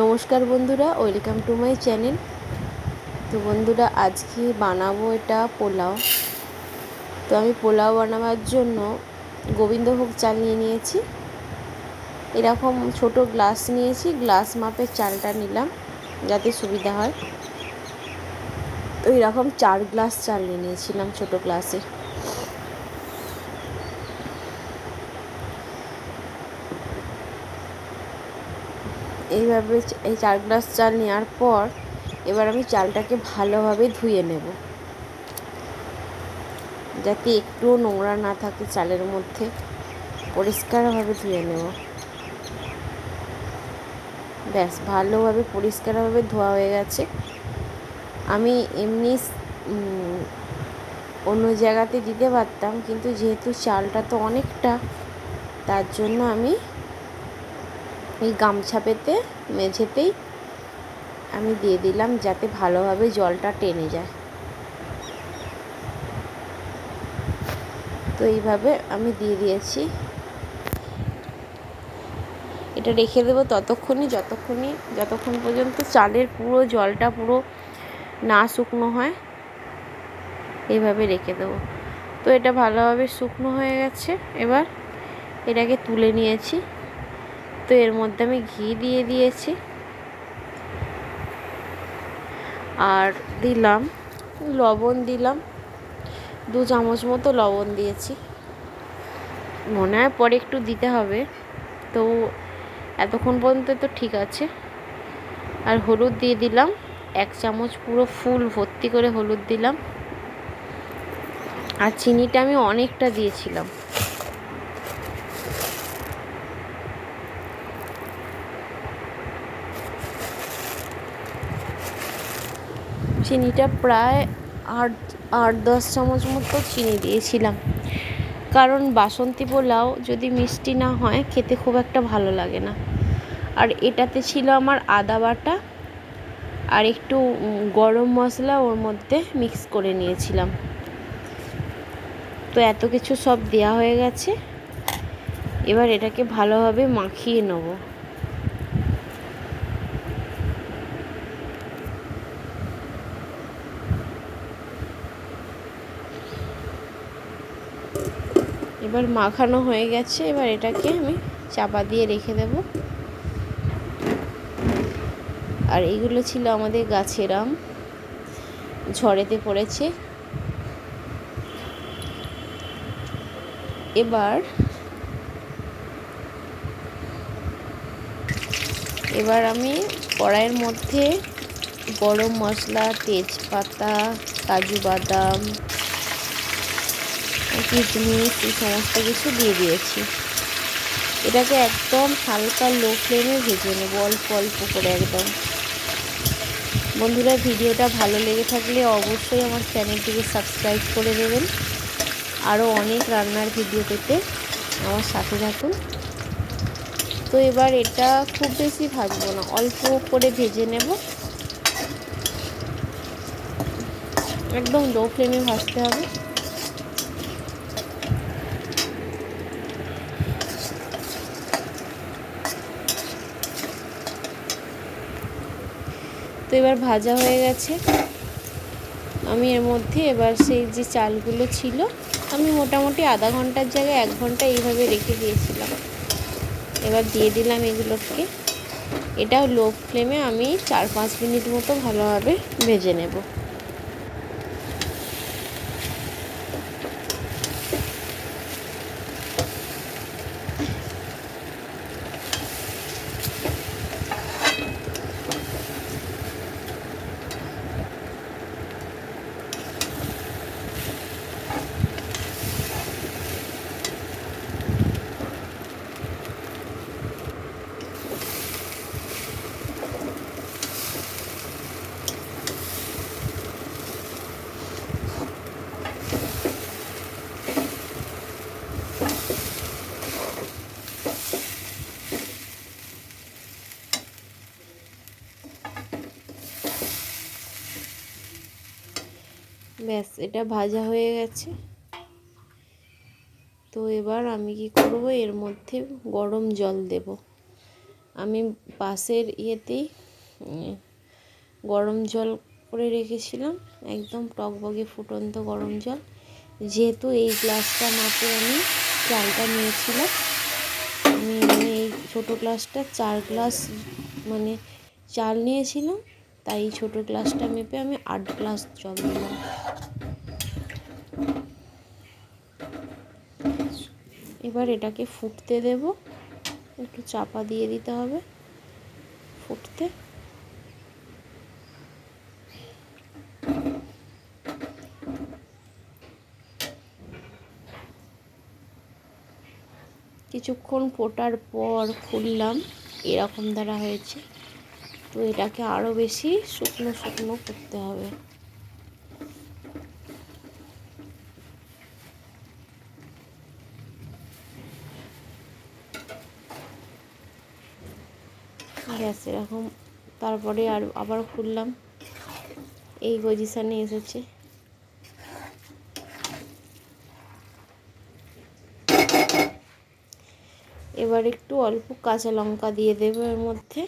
নমস্কার বন্ধুরা, welcome to my channel. তো বন্ধুরা, আজকে বানাবো এটা পোলাও। তো আমি পোলাও বানাবার জন্য গোবিন্দভোগ চাল নিয়ে নিয়েছি। এরকম ছোট গ্লাস নিয়েছি, গ্লাস মাপের চালটা নিলাম, যাতে সুবিধা হয়। তো এরকম চার গ্লাস চাল নিয়ে নিয়েছিলাম ছোট গ্লাসে। এইভাবে এই চার গ্লাস চাল নেওয়ার পর এবার আমি চালটাকে ভালোভাবে ধুয়ে নেব। যাতে একটুও নোংরা না থাকে চালের মধ্যে, পরিষ্কারভাবে ধুয়ে নেব। ব্যাস, ভালোভাবে পরিষ্কারভাবে ধোয়া হয়ে গেছে। আমি এমনি অন্য জায়গাতে দিতে পারতাম, কিন্তু যেহেতু চালটা তো অনেকটা, তার জন্য আমি এই গামছা পেতে মেঝেতেই আমি দিয়ে দিলাম যাতে ভালোভাবে জলটা টেনে যায়। তো এইভাবে আমি দিয়ে দিয়েছি। এটা রেখে দেবো ততক্ষণই, যতক্ষণই, যতক্ষণ পর্যন্ত চালের পুরো জলটা পুরো না শুকনো হয়, এইভাবে রেখে দেবো। তো এটা ভালোভাবে শুকনো হয়ে গেছে। এবার এটাকে তুলে নিয়েছি। তো এর মধ্যে আমি ঘি দিয়ে দিয়েছি। আর দিলাম, লবণ দিলাম। দু চামচ মতো লবণ দিয়েছি। মনে হয় পরে একটু দিতে হবে। তো এতক্ষণ পর্যন্ত তো ঠিক আছে। আর হলুদ দিয়ে দিলাম। এক চামচ পুরো ফুল ভর্তি করে হলুদ দিলাম। আর চিনিটা আমি অনেকটা দিয়েছিলাম। চিনিটা প্রায় আট আট, দশ চামচ মতো চিনি দিয়েছিলাম। কারণ বাসন্তী পোলাও যদি মিষ্টি না হয়, খেতে খুব একটা ভালো লাগে না। আর এটাতে ছিল আমার আদা বাটা আর একটু গরম মশলা ওর মধ্যে মিক্স করে নিয়েছিলাম। তো এত কিছু সব দেওয়া হয়ে গেছে। এবার এটাকে ভালোভাবে মাখিয়ে নেব। এবার মাখানো হয়ে গেছে, এবার এটাকে আমি চাপা দিয়ে রেখে দেব। আর এগুলো ছিল আমাদের গাছের আম, ঝড়েতে পড়েছে। এবার এবার আমি কড়াইয়ের মধ্যে গরম মশলা, তেজপাতা, কাজু বাদাম কিশমিশ এই সমস্ত কিছু দিয়ে দিয়েছি। এটাকে একদম হালকা লো ফ্লেমে ভেজে নেব, অল্প অল্প করে একদম। বন্ধুরা, ভিডিওটা ভালো লেগে থাকলে অবশ্যই আমার চ্যানেলটিকে সাবস্ক্রাইব করে দেবেন। আরও অনেক রান্নার ভিডিও পেতে আমার সাথে থাকুন। তো এবার এটা খুব বেশি ভাজবো না, অল্প করে ভেজে নেব। একদম লো ফ্লেমে ভাজতে হবে। তো এবার ভাজা হয়ে গেছে। আমি এর মধ্যে এবার সেই যে চালগুলো ছিল, আমি মোটামুটি আধা ঘণ্টার জায়গায় এক ঘণ্টা এইভাবে রেখে দিয়েছিলাম। এবার দিয়ে দিলাম এগুলোকে। এটাও লো ফ্লেমে আমি চার পাঁচ মিনিট মতো ভালোভাবে ভেজে নেব। ব্যাস, এটা ভাজা হয়ে গেছে। তো এবার আমি কি করব? এর মধ্যে গরম জল দেব। আমি পাশের ইয়েতেই গরম জল করে রেখেছিলাম। একদম টকবগে ফুটন্ত গরম জল। যেহেতু এই গ্লাসটা মাপে আমি চালটা নিয়েছিলাম, আমি এই ছোটো গ্লাসটা চার গ্লাস মানে চাল নিয়েছিলাম। তাই ছোটো গ্লাসটা মেপে আমি আট গ্লাস জল দিলাম এবার এটাকে ফুটতে দেব। একটু চাপা দিয়ে দিতে হবে ফুটতে। কিছুক্ষণ ফোটার পর খুললাম, এরকম দ্বারা হয়েছে। তো এটাকে আরও বেশি শুকনো শুকনো করতে হবে। গ্যাস এরকম। তারপরে আর আবার খুললাম। এই পজিশানে এসেছে। এবার একটু অল্প কাঁচা লঙ্কা দিয়ে দেবো এর মধ্যে।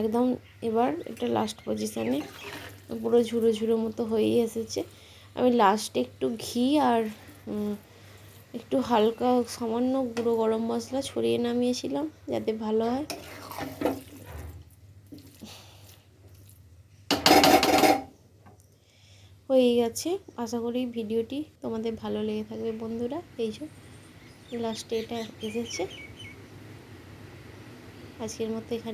একদম এবার এটা লাস্ট পজিশানে পুরো ঝুড়ো ঝুড়ো মতো হয়েই এসেছে। আমি লাস্টে একটু ঘি আর একটু হালকা সামান্য গুঁড়ো গরম মশলা ছড়িয়ে নামিয়েছিলাম যাতে ভালো হয়। হয়ে গেছে। আশা করি ভিডিওটি তোমাদের ভালো লেগে থাকবে বন্ধুরা। এই যে লাস্টে এটা এসেছে। আজকের মতো এখানে